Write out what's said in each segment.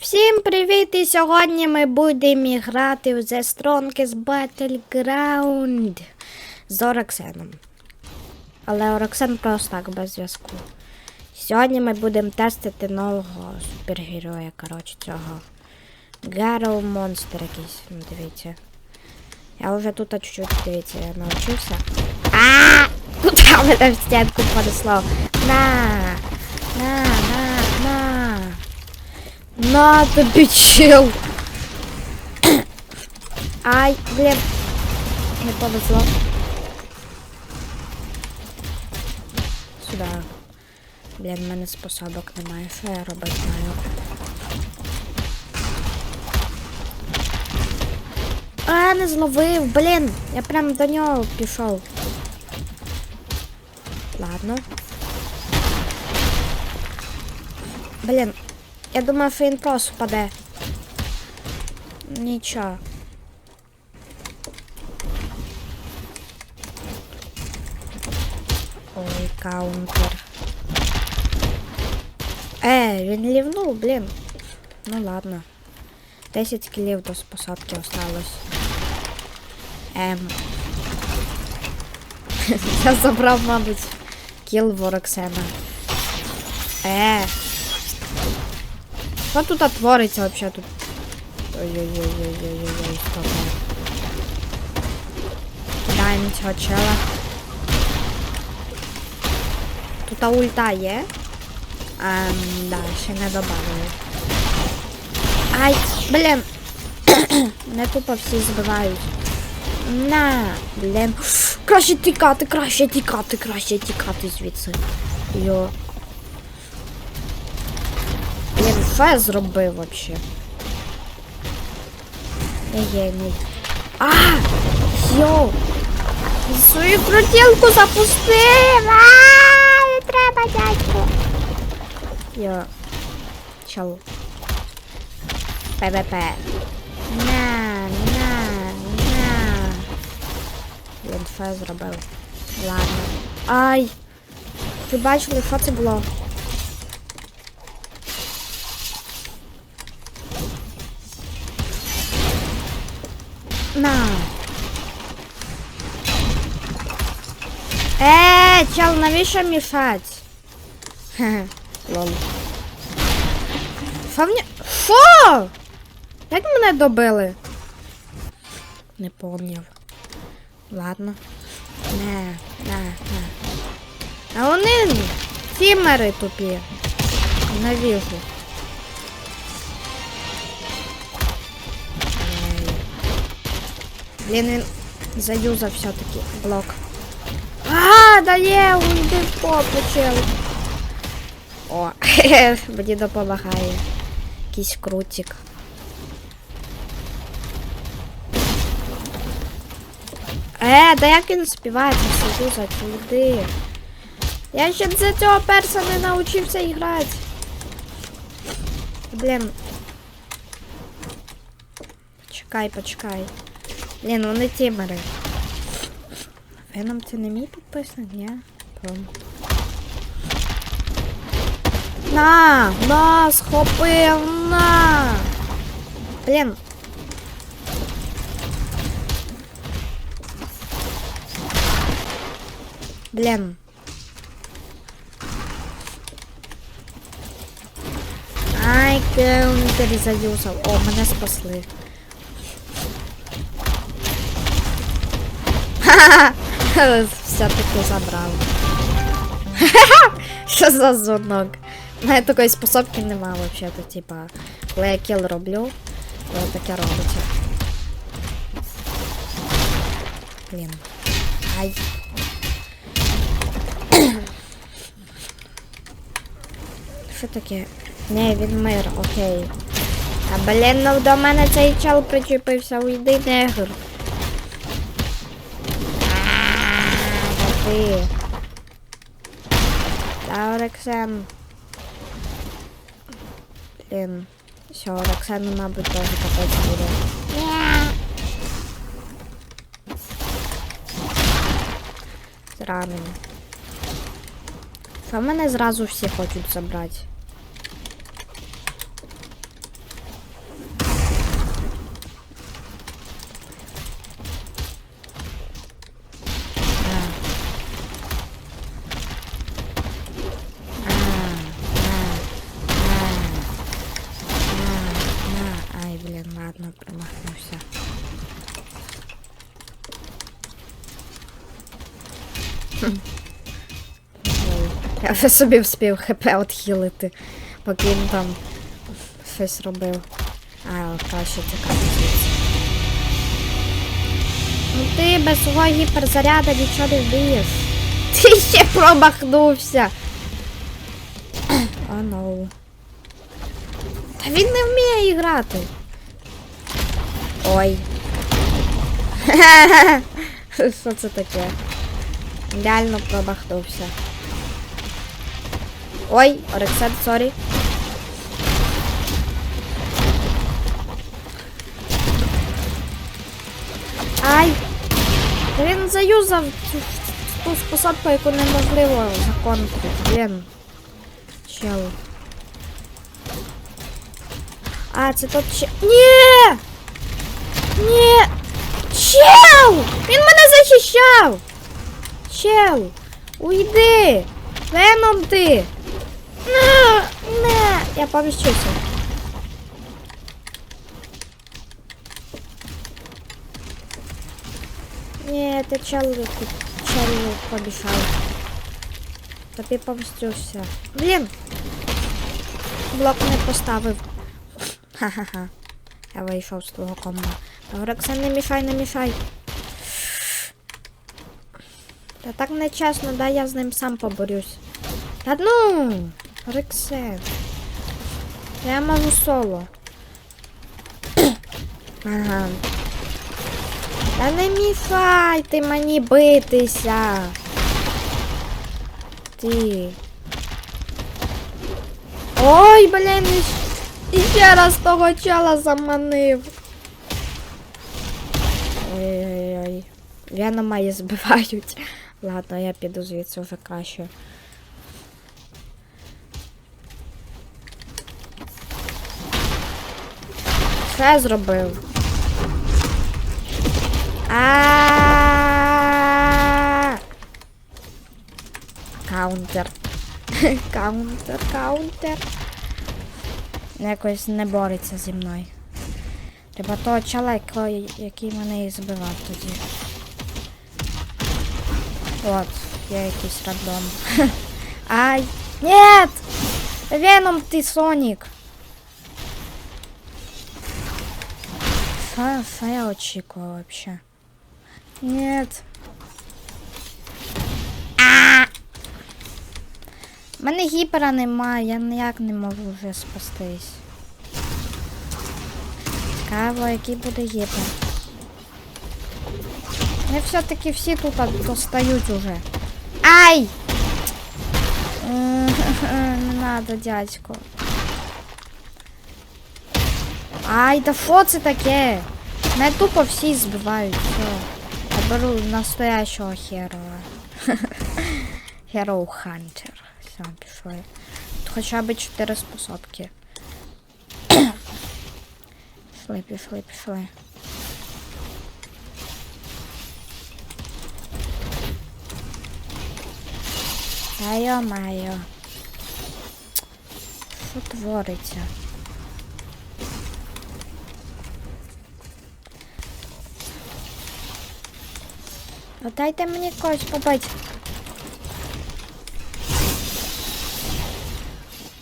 Всім привіт! І сьогодні ми будемо грати в The Strongest Battleground з Ораксеном. Але Ораксен просто так без зв'язку. Сьогодні ми будемо тестити нового супергероя, коротше, цього. Гарроу монстр якийсь, ну дивіться. Я вже тут чуть-чуть, дивіться, я навчився. А! Куди мене в стінку понесло? На, на, на! На тобі чил. Ай, блін. Не повезло. Сюди. Блін, в мене способок немає. Що я робити маю? А, не зловив, блін. Я прям до нього пішов. Ладно. Блін, я думаю, що він просто. Нічого. Ой, каунтер. Е, він лівнув, блін. Ну ладно. 10 кілів до способки осталось. Ем. Я забрав, мабуть, кіл Вороксена. Е. Що тут твориться вообще тут? Ой-ой-ой-ой-ой-ой, стоп. Кидаємо цього чела. Тут ульта є. Ем, да, ще не добавили. Ай, блін. Не тупо всі збивають. На, блін. Краще тікати, краще тікати, краще тікати звідси. Йо. Що я зробив вообще? Я. А! Йоу! Свою крутілку запустив! А, не треба, дядько. Йо. Чел. ПВП. На, на, на. Блін, що я зробив? Ладно. Ай! Ви бачили, що це було? На. Е, чел, навіщо мішать? Хе-хе, лол. Що мені... Що? Як мене добили? Не помнів. Ладно. Не, не, не. А вони фімери тупі. Навіжу. Блін, він заюзав все-таки блок. А, дає, уйди в попу, чел. О, мені допомагає. Якийсь крутик. Е, да як він співає це все юзать, уйди. Я ще за цього перса не навчився грати. Блін. Почекай, почекай. Блін, вони тімери. Веном це не мій підписник, ні? Пром. На! На! Схопив! На! Блін. Блін. Ай, каунтер заюзав. О, мене спасли. Все-таки забрав. Що за звонок? У мене такої способки нема взагалі, типа, коли я кіл роблю, то таке робиться. Блін. Ай. Що таке? Не, він мир, окей. А блін, ну до мене цей чел причепився, уйди, негр. А, ти. Та Орексен. Блін. Все, Орексену, мабуть, теж капець буде. Зранений. Що мене зразу всі хочуть забрати? Я вже собі вспів хп отхилити, поки він там щось робив. А, краще звідси. Ну ти без свого гіперзаряду нічого не вб'єш. Ти ще промахнувся. О, ну. Та він не вміє грати. Ой. Що це таке? Реально промахнувся. Ой, Орексен, сорі. Ай! Він заюзав цю ту способку, яку неможливо законтрити. Блін. Чел. А, це тут ще. Ні! Ні! Чел! Він мене захищав! Чел! Уйди! Веном ти! Не, не, я поміщуся. Ні, ти чел, ти чел помішав. Тобі помстюся. Блін! Блок не поставив. Ха-ха-ха. Я вийшов з твого комбо. Роксан, не мішай, не мішай. Та так нечесно, да я з ним сам поборюсь. Та ну, Рексен. Я можу соло. ага. Та не мішайте мені битися. Ти. Ой, блін, і ще раз того чела заманив. Ой-ой-ой. Венома і збивають. Ладно, я піду звідси вже краще. Що зробив? А. Каунтер. Каунтер, каунтер. Якось не бореться зі мною. Треба того який- який мене і збивав тоді. От, я якийсь рандом. Ай! Нет! Веном ты, Сонік! Що, що я очікував вообще? Нет. А! У мене гіпера немає, я ніяк не можу вже спастись. Цікаво, який буде гіпер. Вони все-таки всі тут достають уже. Ай! Не надо, дядько. Ай, да що це таке? Мене тупо всі збивають, все. Я беру настоящого херова. Hero Hunter. Все, пішли. Тут хоча б 4 способки. пішли, пішли, пішли. Та йо-майо. Що твориться? Ну дайте мені когось побити.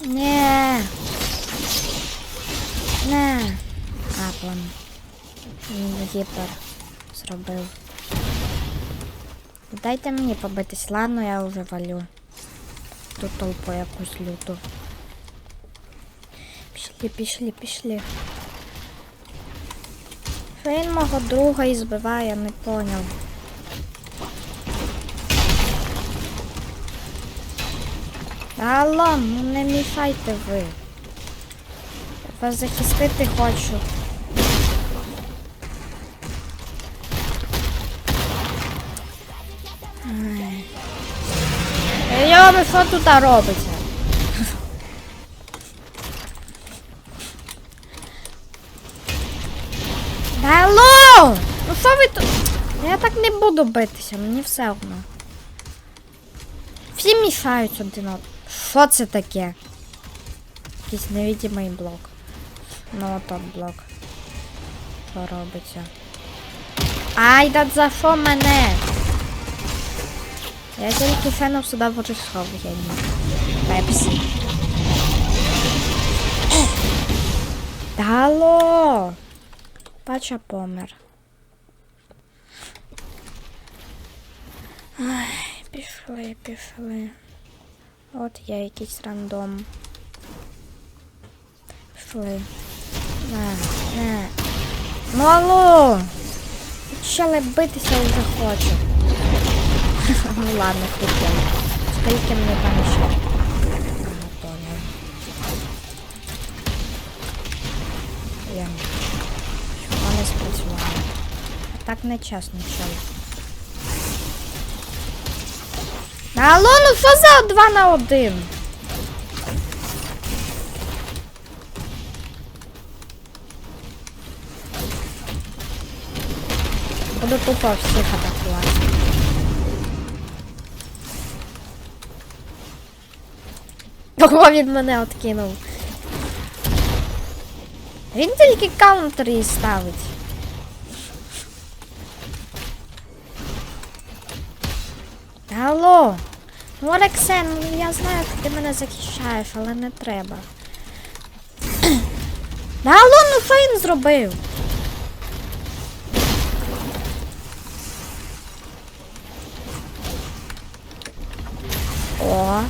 Не. Не. А. Він Гіпер зробив. Дайте мені побитись. Ладно, я вже валю. Тут толпу якусь люту. Пішли, пішли, пішли. Що він мого друга і збиває, не поняв. Алло, ну не мішайте ви. Я вас захистити хочу. Йоми, що тут робиться? Алло! Ну що ви тут? Я так не буду битися, мені все одно. Всі мішають один одному. Що це таке? Якийсь невидимий блок. Ну от блок. Що робиться? Ай, да за що мене? Я тільки феном сюди вирішав, я ні. Пепсі. Та алло! Пача помер. Ай, пішли, пішли. От я якийсь рандом. Пішли. На. Ну алло! Почали битися вже хочу. Ну ладно, купимо. Скільки мені там ще? Ага, понял. Я. Вони спрацювали. Так не чесно, чел. Алло, ну що за 2 на 1? Буду тупо всіх атакувати. Кого він мене откинув? Він тільки каунтери ставить. Алло! Ну, Олексен, ну, я знаю, ти мене захищаєш, але не треба. Да алло, ну що він зробив? О.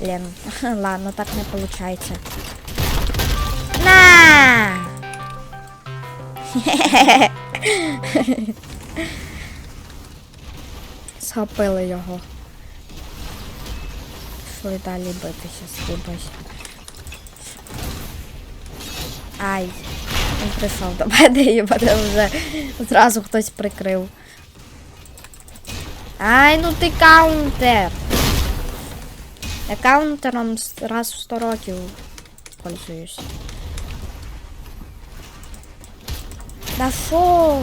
Блин, ладно, так не получается. На! Схопили його. Пішли далі битися з кимось. Ай, він прийшов до мене і мене вже зразу хтось прикрив. Ай, ну ти каунтер. Я раз в 100 років пользуюсь. Да шо?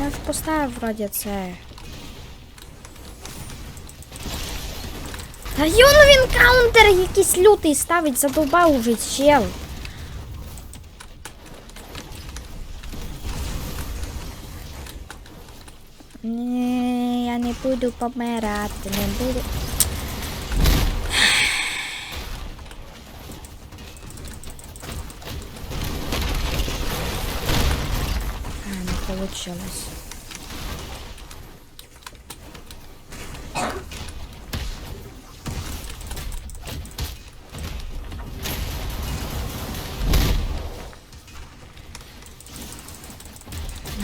Я ж поставив вроді це. Та йону він каунтер якийсь лютий ставить, задовбав уже чел. Ні, я не буду помирати, не буду. Получилось.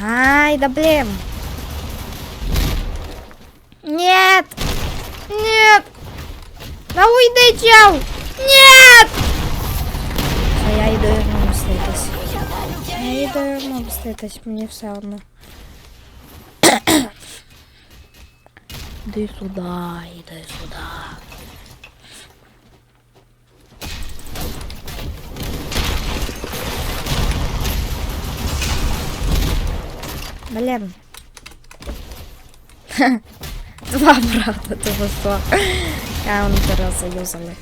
Ай, да блин. Нет! Нет! Да уйди, чел! Нет! А я йду йому мститись. Я йду йому мститись, мені все одно. Іди сюди, іди сюди. Блін. Два брата, того що каунтера заюзали.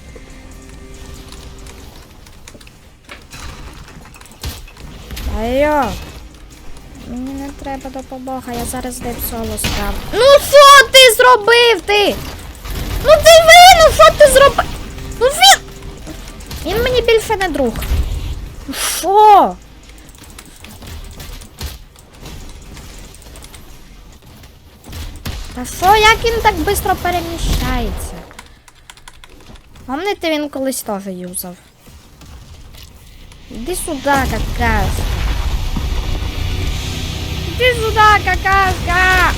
Айо! Мені не треба допомога, я зараз див соло справ. Ну що ти зробив ти? Ну диви, ну що ти зробив? Ну він. Він мені більше не друг. Що? Та що, як він так швидко переміщається? Пам'ятаєте, він колись теж юзав. Іди сюди, какашка. Іди сюди, какашка.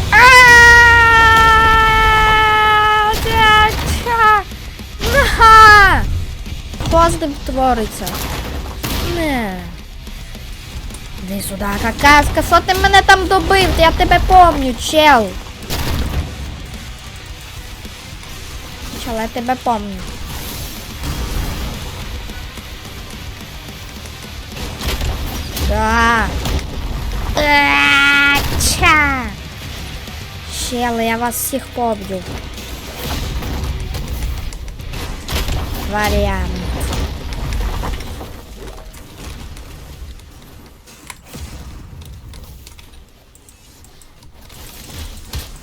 З твориться? Не. Іди сюди, какашка, що ти мене там добив? Я тебе помню, чел. Чел, я тебе помню. Да. Ча. Чели, я вас всіх поб'ю. Варіант.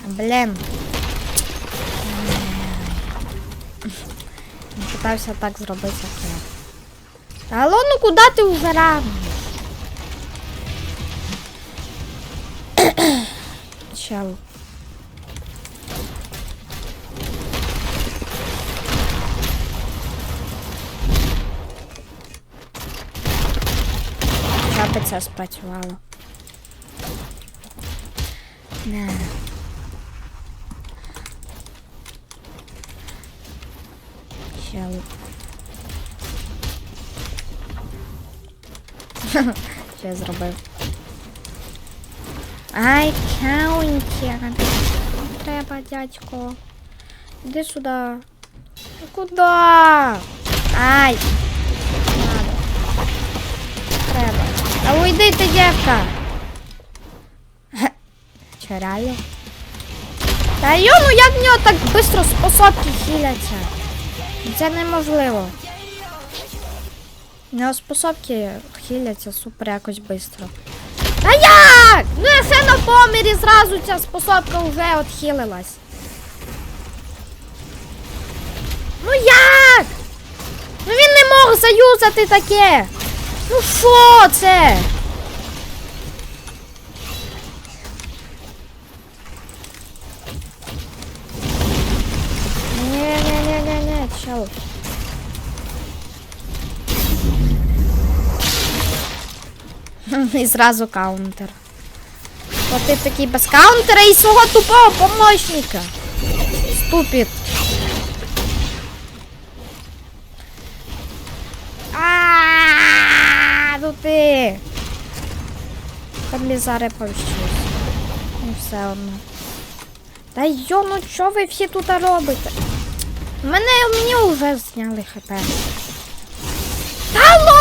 Блін. Він Питався так зробити, як я. Алло, ну куди ти вже рано? Чел. Хоча би це спрацювало. Не. Чел. Що я зробив? Ай, каунтер. Треба, дядько. Іди сюди. Куди? Ай. Надо. Треба. А уйди ти, дівка. Че, реально? Та йо, ну як в нього так швидко способки хиляться? Це неможливо. У нього способки хиляться супер якось швидко. Та як? Ну я ще на помірі зразу ця способка вже відхилилась. Ну як? Ну він не мог заюзати таке. Ну що це? Не-не-не-не-не, чел. І зразу каунтер. Ти такий без каунтера і свого тупого помощника. Ступід. А, ну ти. Тобі зараз повщусь. І все одно. Та йо, ну що ви всі тут робите? Мене мені вже зняли хп. Та алло,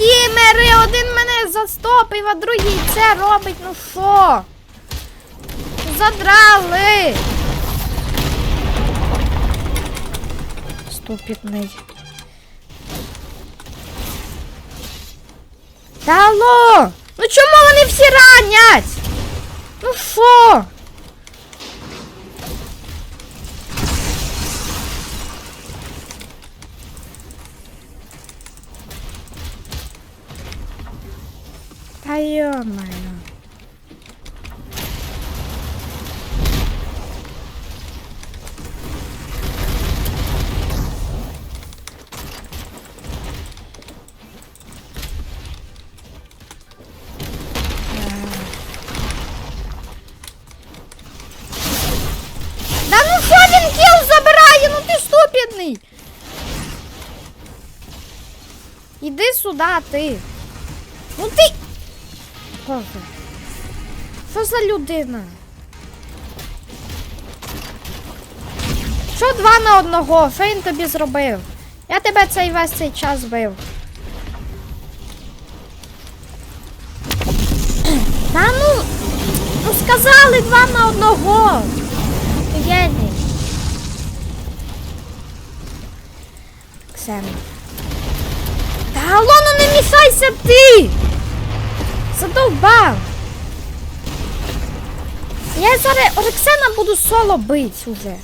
Дімери, один мене застопив, а другий це робить, ну що? Задрали! Ступідний. Та алло! Ну чому вони всі ранять? Ну що? Ти ступідний. Іди сюди, ти. Ну ти. Боже. Що за людина? Що два на одного? Що він тобі зробив? Я тебе цей весь цей час бив. Та ну, ну сказали два на одного. Ти Геній. Ксен. Та алло, ну не мішайся ти! Задовбав! Я зараз Орексена буду соло бить уже.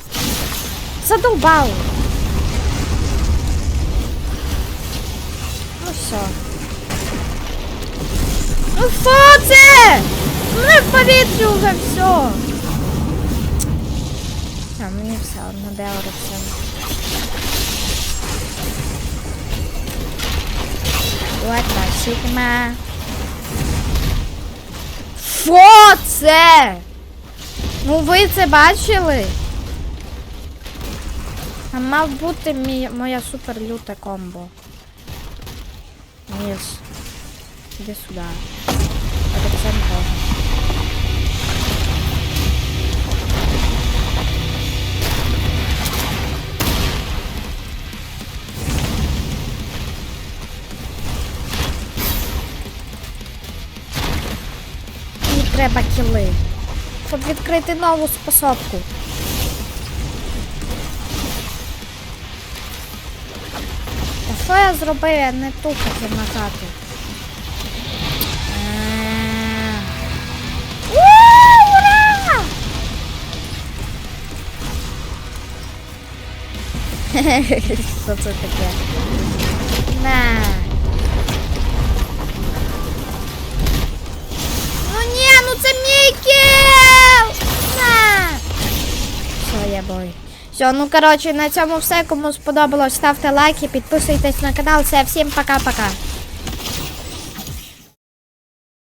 Задовбав. Ну все. Ну що це? Мене в повітрі вже все. А мені все одно де Орексен. What the Sigma? Що це? Ну ви це бачили? А мав бути мій, моя супер люта комбо. Ніс. Іди сюди. Треба кіли. Щоб відкрити нову способку. Та що я зробив? Я не ту хотів нажати. Ура! Що це таке? На. Кіл! На. Все, я бой. Все, ну коротше, на цьому все. Кому сподобалось, ставте лайки, підписуйтесь на канал. Все, всім пока-пока.